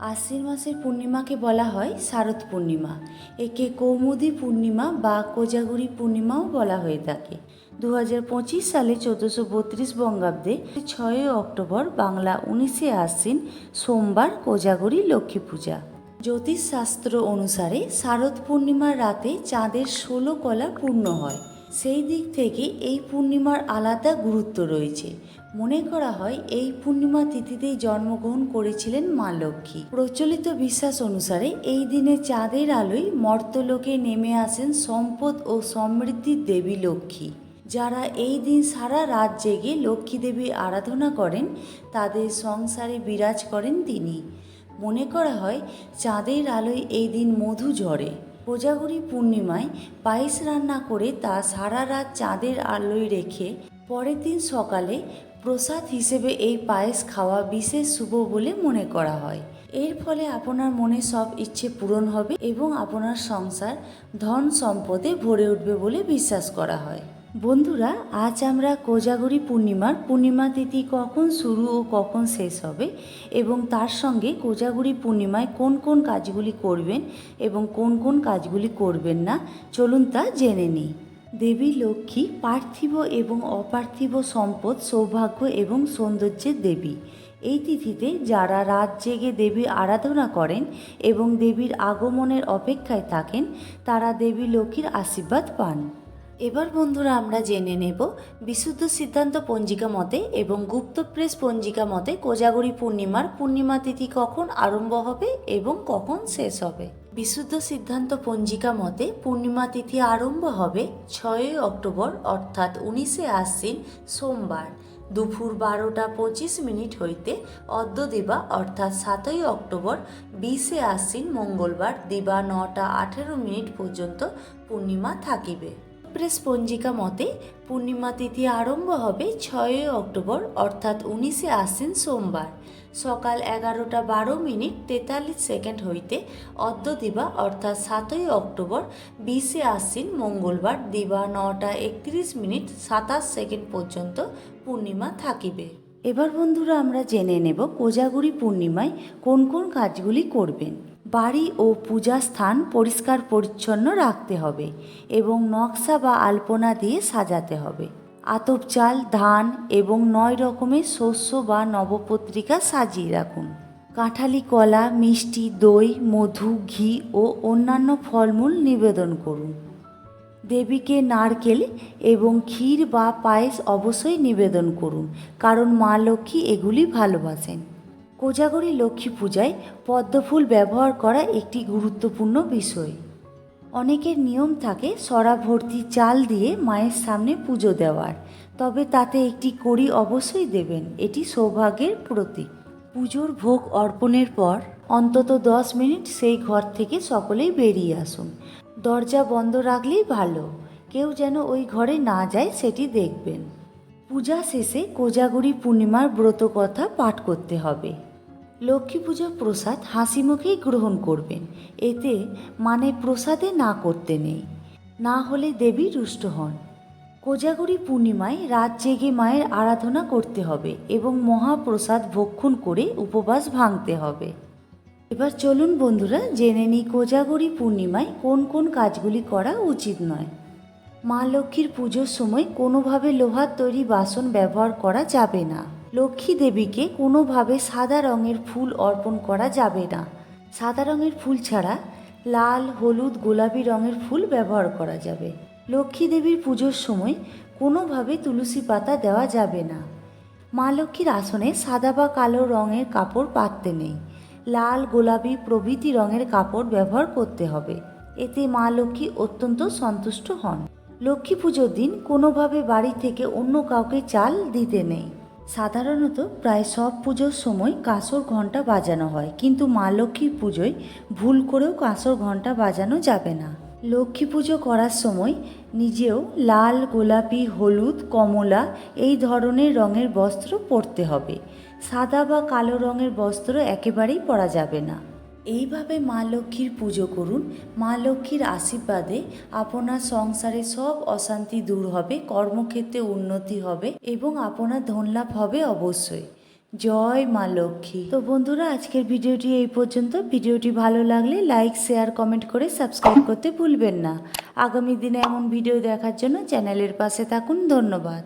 আশ্বিন মাসের পূর্ণিমাকে বলা হয় শারদ পূর্ণিমা। একে কৌমুদী পূর্ণিমা বা কোজাগরি পূর্ণিমাও বলা হয়ে থাকে। দু সালে চোদ্দোশো বত্রিশ বঙ্গাব্দে ছয়ই অক্টোবর বাংলা উনিশে আশ্বিন সোমবার কোজাগরি লক্ষ্মী পূজা। জ্যোতিষশাস্ত্র অনুসারে শারদ পূর্ণিমার রাতে চাঁদের ষোলো কলা পূর্ণ হয়। সেই দিক থেকে এই পূর্ণিমার আলাদা গুরুত্ব রয়েছে। মনে করা হয় এই পূর্ণিমা তিথিতেই জন্মগ্রহণ করেছিলেন মা লক্ষ্মী। প্রচলিত বিশ্বাস অনুসারে এই দিনে চাঁদের আলোয় মর্তলোকে নেমে আসেন সম্পদ ও সমৃদ্ধির দেবী লক্ষ্মী। যারা এই দিন সারা রাত জেগে লক্ষ্মী দেবীর আরাধনা করেন, তাদের সংসারে বিরাজ করেন তিনি। মনে করা হয় চাঁদের আলোয় এই দিন মধু ঝরে। কোজাগরি পূর্ণিমায় পায়েস রান্না করে তা সারা রাত চাঁদের আলোয় রেখে পরের দিন সকালে প্রসাদ হিসেবে এই পায়েস খাওয়া বিশেষ শুভ বলে মনে করা হয়। এর ফলে আপনার মনে সব ইচ্ছে পূরণ হবে এবং আপনার সংসার ধন সম্পদে ভরে উঠবে বলে বিশ্বাস করা হয়। বন্ধুরা, আজ আমরা কোজাগরি পূর্ণিমার পূর্ণিমা তিথি কখন শুরু ও কখন শেষ হবে এবং তার সঙ্গে কোজাগরি পূর্ণিমায় কোন কোন কাজগুলি করবেন এবং কোন কোন কাজগুলি করবেন না, চলুন তা জেনে নিই। দেবী, লক্ষ্মী, পার্থিব এবং অপার্থিব সম্পদ, সৌভাগ্য এবং সৌন্দর্যের দেবী। এই তিথিতে যারা রাত জেগে দেবীর আরাধনা করেন এবং দেবীর আগমনের অপেক্ষায় থাকেন, তারা দেবী, লক্ষ্মীর আশীর্বাদ পান। এবার বন্ধুরা আমরা জেনে নেব বিশুদ্ধ সিদ্ধান্ত পঞ্জিকা মতে এবং গুপ্ত প্রেস পঞ্জিকা মতে কোজাগরি পূর্ণিমার পূর্ণিমা তিথি কখন আরম্ভ হবে এবং কখন শেষ হবে? বিশুদ্ধ সিদ্ধান্ত পঞ্জিকা মতে পূর্ণিমা তিথি আরম্ভ হবে ছয়ই অক্টোবর, অর্থাৎ উনিশে আশ্বিন সোমবার। দুপুর বারোটা পঁচিশ মিনিট হইতে অদ্য দিবা অর্থাৎ সাতই অক্টোবর, বিশে আশ্বিন মঙ্গলবার, দিবা নটা আঠেরো মিনিট পর্যন্ত পূর্ণিমা থাকিবে। প্রেস পঞ্জিকা মতে পূর্ণিমা তিথি আরম্ভ হবে ছয়ই অক্টোবর, অর্থাৎ উনিশে আশ্বিন সোমবার। সকাল এগারোটা বারো মিনিট তেতাল্লিশ সেকেন্ড হইতে অদ্য দিবা অর্থাৎ সাতই অক্টোবর, বিশে আশ্বিন মঙ্গলবার দিবা নটা একত্রিশ মিনিট সাতাশ সেকেন্ড পর্যন্ত পূর্ণিমা থাকিবে। এবার বন্ধুরা আমরা জেনে নেব কোজাগুড়ি পূর্ণিমায় কোন কোন কাজগুলি করবেন। বাড়ি ও পূজা স্থান পরিষ্কার পরিচ্ছন্ন রাখতে হবে এবং নকশা বা আলপনা দিয়ে সাজাতে হবে। আতপ চাল, ধান এবং নয় রকমের শস্য বা নবপত্রিকা সাজিয়ে রাখুন। কাঁঠালি, কলা, মিষ্টি, দই, মধু, ঘি ও অন্যান্য ফলমূল নিবেদন করুন। দেবীকে নারকেল এবং ক্ষীর বা পায়েস অবশ্যই নিবেদন করুন, কারণ মা লক্ষ্মী এগুলি ভালোবাসেন। কোজাগরি লক্ষ্মী পূজায় পদ্মফুল ব্যবহার করা একটি গুরুত্বপূর্ণ বিষয়। অনেকের নিয়ম থাকে সরা ভর্তি চাল দিয়ে মায়ের সামনে পুজো দেওয়ার, তবে তাতে একটি কড়ি অবশ্যই দেবেন, এটি সৌভাগ্যের প্রতীক। পুজোর ভোগ অর্পণের পর অন্তত দশ মিনিট সেই ঘর থেকে সকলেই বেরিয়ে আসুন। দরজা বন্ধ রাখলেই ভালো, কেউ যেন ওই ঘরে না যায় সেটি দেখবেন। পূজা শেষে কোজাগরি পূর্ণিমার ব্রত কথা পাঠ করতে হবে। লক্ষ্মী পূজার প্রসাদ হাসি মুখেই গ্রহণ করবেন। এতে মানে প্রসাদে না করতে নেই। না হলে দেবী রুষ্ট হন। কোজাগরি পূর্ণিমায় রাত জেগে মায়ের আরাধনা করতে হবে এবং মহাপ্রসাদ ভক্ষণ করে উপবাস ভাঙতে হবে। এবার চলুন বন্ধুরা, জেনে নিই কোজাগরি পূর্ণিমায় কোন কোন কাজগুলি করা উচিত নয়। মা লক্ষ্মীর পুজোর সময় কোনোভাবে লোহার তৈরি বাসন ব্যবহার করা যাবে না। লক্ষ্মী দেবীকে কোনোভাবে সাদা রঙের ফুল অর্পণ করা যাবে না। সাদা রঙের ফুল ছাড়া লাল, হলুদ, গোলাপি রঙের ফুল ব্যবহার করা যাবে। লক্ষ্মী দেবীর পুজোর সময় কোনোভাবে তুলসী পাতা দেওয়া যাবে না। মা লক্ষ্মীর আসনে সাদা বা কালো রঙের কাপড় পাততে নেই। লাল, গোলাপি প্রভৃতি রঙের কাপড় ব্যবহার করতে হবে। এতে মা লক্ষ্মী অত্যন্ত সন্তুষ্ট হন। লক্ষ্মী পুজোর দিন কোনোভাবে বাড়ি থেকে অন্য কাউকে চাল দিতে নেই। সাধারণত প্রায় সব পুজোর সময় কাঁসর ঘণ্টা বাজানো হয়, কিন্তু মা লক্ষ্মীর পুজোয় ভুল করেও কাঁসর ঘণ্টা বাজানো যাবে না। লক্ষ্মী পুজো করার সময় নিজেও লাল, গোলাপি, হলুদ, কমলা এই ধরনের রঙের বস্ত্র পরতে হবে। সাদা বা কালো রঙের বস্ত্র একেবারেই পরা যাবে না। এইভাবে মা লক্ষ্মীর পুজো করুন। মা লক্ষ্মীর আশীর্বাদে আপনার সংসারে সব অশান্তি দূর হবে, কর্মক্ষেত্রে উন্নতি হবে এবং আপনার ধনলাভ হবে অবশ্যই। জয় মা লক্ষ্মী। তো বন্ধুরা, আজকের ভিডিওটি এই পর্যন্ত। ভিডিওটি ভালো লাগলে লাইক, শেয়ার, কমেন্ট করে সাবস্ক্রাইব করতে ভুলবেন না। আগামী দিনে এমন ভিডিও দেখার জন্য চ্যানেলের পাশে থাকুন। ধন্যবাদ।